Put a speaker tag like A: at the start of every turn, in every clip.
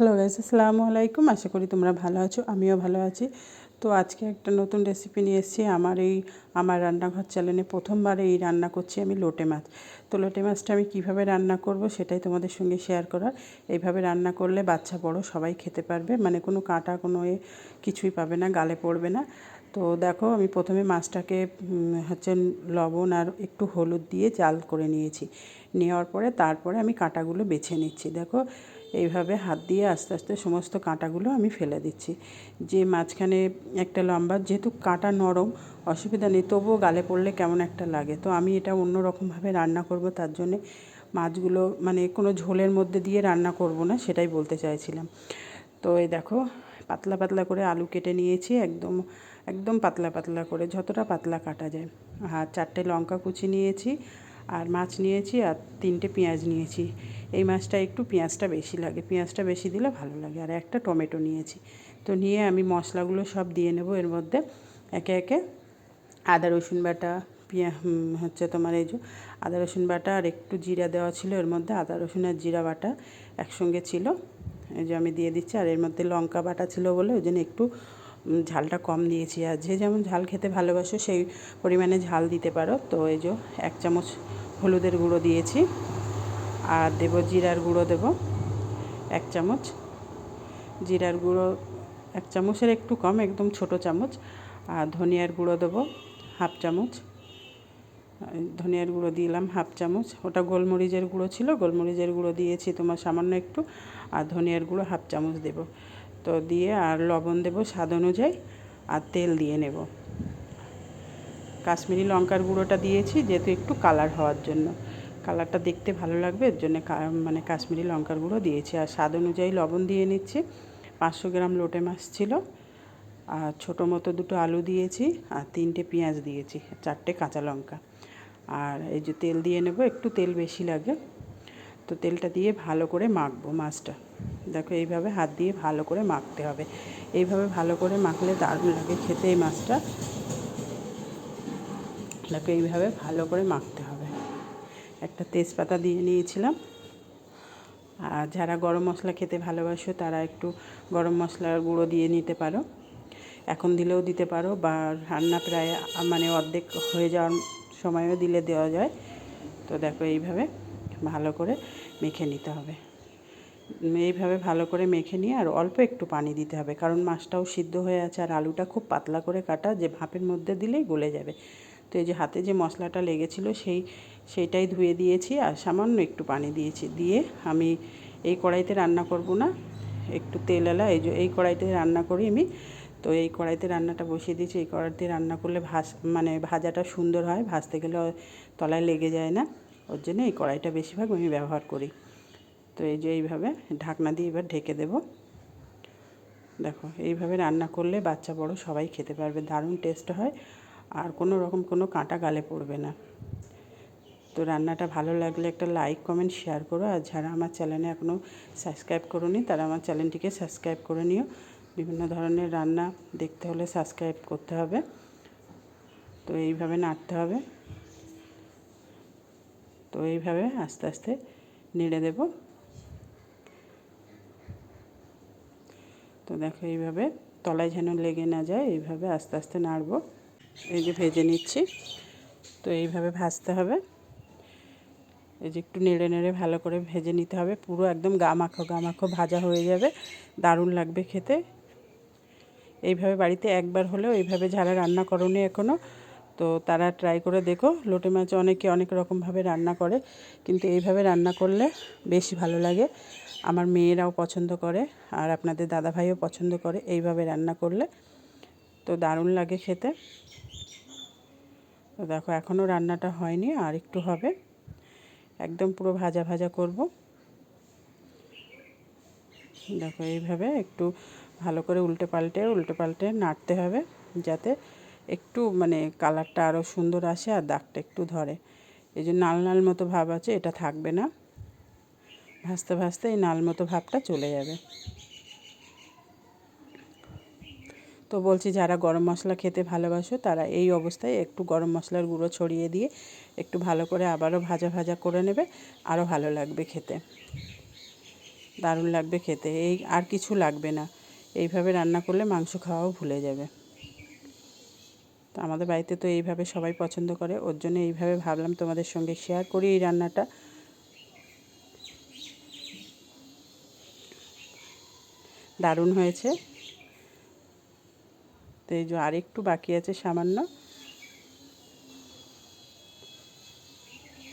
A: Hello guys আসসালামু আলাইকুম আশা করি তোমরা ভালো আছো, আমিও ভালো আছি। তো আজকে একটা নতুন রেসিপি নিয়ে এসেছি। আমার এই, আমার রান্নাঘর চ্যানেলে প্রথমবার এই রান্না করছি আমি লোটে মাছ। তো লোটে মাছটা আমি কীভাবে রান্না করব সেটাই তোমাদের সঙ্গে শেয়ার করার। এইভাবে রান্না করলে বাচ্চা বড়, সবাই খেতে পারবে। মানে কোনো কাঁটা, কোনো এ কিছুই পাবে না, গালে পড়বে না। তো দেখো, আমি প্রথমে মাছটাকে হচ্ছে লবণ আর একটু হলুদ দিয়ে জাল করে নিয়েছি। নেওয়ার পরে তারপরে আমি কাঁটাগুলো বেছে নিচ্ছি। দেখো এইভাবে হাত দিয়ে আস্তে আস্তে সমস্ত কাঁটাগুলো আমি ফেলে দিচ্ছি। যে মাঝখানে একটা লম্বা, যেহেতু কাঁটা নরম, অসুবিধা নেই, তবুও গালে পড়লে কেমন একটা লাগে। তো আমি এটা অন্য রকমভাবে রান্না করব, তার জন্যে মাছগুলো মানে কোনো ঝোলের মধ্যে দিয়ে রান্না করব না, সেটাই বলতে চাইছিলাম। তো এই দেখো, পাতলা পাতলা করে আলু কেটে নিয়েছি, একদম একদম পাতলা পাতলা করে, যতটা পাতলা কাটা যায়। আর চারটে লঙ্কা কুচি নিয়েছি আর মাছ নিয়েছি আর তিনটে পেঁয়াজ নিয়েছি। এই মাছটা একটু পেঁয়াজটা বেশি লাগে। পেঁয়াজটা বেশি দিলে ভালো লাগে। আর একটা টমেটো নিয়েছি। তো নিয়ে আমি মশলাগুলো সব দিয়ে নেব। এর মধ্যে একে একে আদা, রসুন বাটা, পেঁয়া হচ্ছে তোমার এই যে আদা, রসুন বাটা আর একটু জিরা দেওয়া ছিল। এর মধ্যে আদা, রসুন আর জিরা বাটা একসঙ্গে ছিল। এই যে আমি দিয়ে দিচ্ছি। আর এর মধ্যে লঙ্কা বাটা ছিল বলে ওই জন্য একটু ঝালটা কম দিয়েছি। আর যে যেমন ঝাল খেতে ভালোবাসো, সেই পরিমাণে ঝাল দিতে পারো। তো এই যে এক চামচ হলুদের গুঁড়ো দিয়েছি আর দেব জিরার গুঁড়ো দেব এক চামচ। জিরার গুঁড়ো এক চামচের একটু কম, একদম ছোট চামচ। আর ধনিয়ার গুঁড়ো দেবো হাফ চামচ। ধনিয়ার গুঁড়ো দিলাম হাফ চামচ। ওটা গোলমরিচের গুঁড়ো ছিল, গোলমরিচের গুঁড়ো দিয়েছি তোমার সামান্য একটু। আর ধনিয়ার গুঁড়ো হাফ চামচ দেব। তো দিয়ে আর লবণ দেব স্বাদ অনুযায়ী। আর তেল দিয়ে নেব। কাশ্মীরি লঙ্কার গুঁড়োটা দিয়েছি, যেহেতু একটু কালার হওয়ার জন্য। কালারটা দেখতে ভালো লাগবে, এর জন্য মানে কাশ্মীরি লঙ্কার গুঁড়ো দিয়েছি। আর স্বাদ অনুযায়ী লবণ দিয়ে নিচ্ছি। পাঁচশো গ্রাম লোটে মাছ ছিল। আর ছোটো মতো দুটো আলু দিয়েছি, আর তিনটে পেঁয়াজ দিয়েছি, চারটে কাঁচা লঙ্কা। আর এই যে তেল দিয়ে নেব, একটু তেল বেশি লাগে। তো তেলটা দিয়ে ভালো করে মাখবো মাছটা। দেখো এইভাবে হাত দিয়ে ভালো করে মাখতে হবে। এইভাবে ভালো করে মাখলে দারুণ লাগে খেতে এই মাছটা। দেখো এইভাবে ভালো করে মাখতে হবে। একটা তেজপাতা দিয়ে নিয়েছিলাম। আর যারা গরম মশলা খেতে ভালোবাসো, তারা একটু গরম মশলার গুঁড়ো দিয়ে নিতে পারো। এখন দিলেও দিতে পারো বা রান্না প্রায় মানে অর্ধেক হয়ে যাওয়ার সময়ও দিলে দেওয়া যায়। তো দেখো এইভাবে ভালো করে মেখে নিতে হবে। এইভাবে ভালো করে মেখে নিয়ে আর অল্প একটু পানি দিতে হবে। কারণ মাছটাও সিদ্ধ হয়ে আছে আর আলুটা খুব পাতলা করে কাটা, যে ভাপের মধ্যে দিলেই গলে যাবে। তো এই যে হাতে যে মশলাটা লেগেছিল সেই সেইটাই ধুয়ে দিয়েছি আর সামান্য একটু পানি দিয়েছি। দিয়ে আমি এই কড়াইতে রান্না করব না, একটু তেল এলা, এই যে এই কড়াইতে রান্না করি আমি। তো এই কড়াইতে রান্নাটা বসিয়ে দিয়েছি, এই কড়াইতে রান্না করলে ভাজ মানে ভাজাটা সুন্দর হয়, ভাজতে গেলে তলায় লেগে যায় না। ওর জন্য এই কড়াইটা বেশিরভাগ আমি ব্যবহার করি। তো এই যে এইভাবে ঢাকনা দিয়ে এবার ঢেকে দেব। দেখো, এইভাবে রান্না করলে বাচ্চা বড় সবাই খেতে পারবে, দারুণ টেস্ট হয়। আর কোনো রকম কোনো কাঁটা গালে পড়বে না। তো রান্নাটা ভালো লাগলে একটা লাইক কমেন্ট শেয়ার করো। আর যারা আমার চ্যানেলে এখনও সাবস্ক্রাইব করোনি, তারা আমার চ্যানেলটিকে সাবস্ক্রাইব করে নিও। বিভিন্ন ধরনের রান্না দেখতে হলে সাবস্ক্রাইব করতে হবে। তো এইভাবে নাড়তে হবে। তো এইভাবে আস্তে আস্তে নেড়ে দেব। তো দেখো এইভাবে তলায় যেন লেগে না যায়, এইভাবে আস্তে আস্তে নাড়বো। এই যে ভেজে নিচ্ছি। তো এইভাবে ভাজতে হবে। এই যে একটু নেড়ে নেড়ে ভালো করে ভেজে নিতে হবে। পুরো একদম গা মাখো গা মাখো ভাজা হয়ে যাবে। দারুণ লাগবে খেতে। এইভাবে বাড়িতে একবার হলেও এইভাবে যারা রান্না করনি এখনও তো তারা ট্রাই করে দেখো। লোটে মাছ অনেকে অনেক রকমভাবে রান্না করে, কিন্তু এইভাবে রান্না করলে বেশি ভালো লাগে। আমার মেয়েরাও পছন্দ করে, আর আপনাদের দাদাভাইও পছন্দ করে এইভাবে রান্না করলে। তো দারুণ লাগে খেতে। তো দেখো, এখনও রান্নাটা হয়নি, আর একটু হবে। একদম পুরো ভাজা ভাজা করব। দেখো, এইভাবে একটু ভালো করে উল্টে পাল্টে উল্টে পাল্টে নাড়তে হবে, যাতে একটু মানে কালারটা আরও সুন্দর আসে আর দাগটা একটু ধরে। এই যে নাল নাল মতো ভাব আছে, এটা থাকবে না। ভাজতে ভাজতে এই নাল মতো ভাবটা চলে যাবে। তো বলছি, যারা গরম মশলা খেতে ভালোবাসো, তারা এই অবস্থায় একটু গরম মশলার গুঁড়ো ছড়িয়ে দিয়ে একটু ভালো করে আবারও ভাজা ভাজা করে নেবে, আরও ভালো লাগবে খেতে। দারুণ লাগবে খেতে। এই আর কিছু লাগবে না। এইভাবে রান্না করলে মাংস খাওয়াও ভুলে যাবে। তো আমাদের বাড়িতে তো এইভাবে সবাই পছন্দ করে, ওর জন্য এইভাবে ভাবলাম তোমাদের সঙ্গে শেয়ার করি এই রান্নাটা। দারুণ হয়েছে। তো এই যে আরেকটু বাকি আছে সামান্য।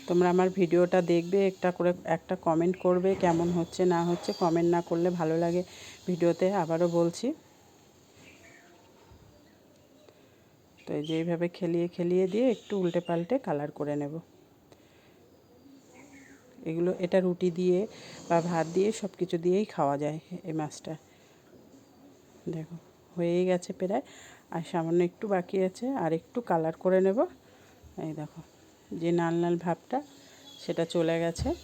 A: তোমরা আমার ভিডিওটা দেখবে, একটা করে, একটা কমেন্ট করবে কেমন হচ্ছে, না হচ্ছে কমেন্ট না করলে ভালো লাগে ভিডিওতে, আবারও বলছি। তো এই যে এইভাবে খেলিয়ে খেলিয়ে দিয়ে একটু উল্টে পাল্টে কালার করে নেব। এগুলো, এটা রুটি দিয়ে বা ভাত দিয়ে সব কিছু দিয়েই খাওয়া যায় এই মাছটা। দেখো। হয়েই গেছে প্রায়। আর সামান্য একটু বাকি আছে, আর একটু কালার করে নেব। এই দেখো, যে নাল নাল ভাবটা, সেটা চলে গেছে।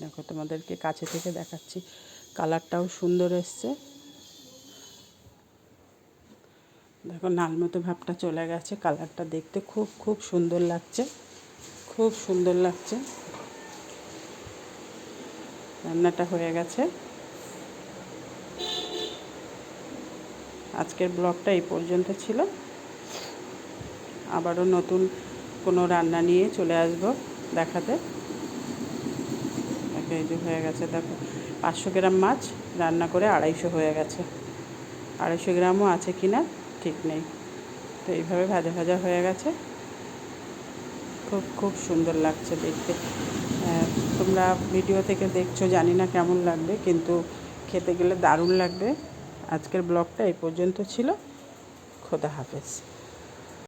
A: দেখো, তোমাদেরকে কাছে থেকে দেখাচ্ছি। কালারটাও সুন্দর এসছে। দেখো, নাল মতো ভাবটা চলে গেছে। কালারটা দেখতে খুব খুব সুন্দর লাগছে। খুব সুন্দর লাগছে। রান্নাটা হয়ে গেছে। আজকের ব্লগটা এই পর্যন্ত ছিল। আবারও নতুন কোনো রান্না নিয়ে চলে আসব দেখাতে। দেখো, এই যে হয়ে গেছে, দেখো, পাঁচশো গ্রাম মাছ রান্না করে আড়াইশো হয়ে গেছে। আড়াইশো গ্রামও আছে কি না ঠিক নেই। তো এইভাবে ভাজা ভাজা হয়ে গেছে। খুব খুব সুন্দর লাগছে দেখতে। তোমরা ভিডিও থেকে দেখছ, জানি না কেমন লাগবে, কিন্তু খেতে গেলে দারুণ লাগবে। আজকের ব্লগটা এই পর্যন্ত ছিল। খোদা হাফেজ।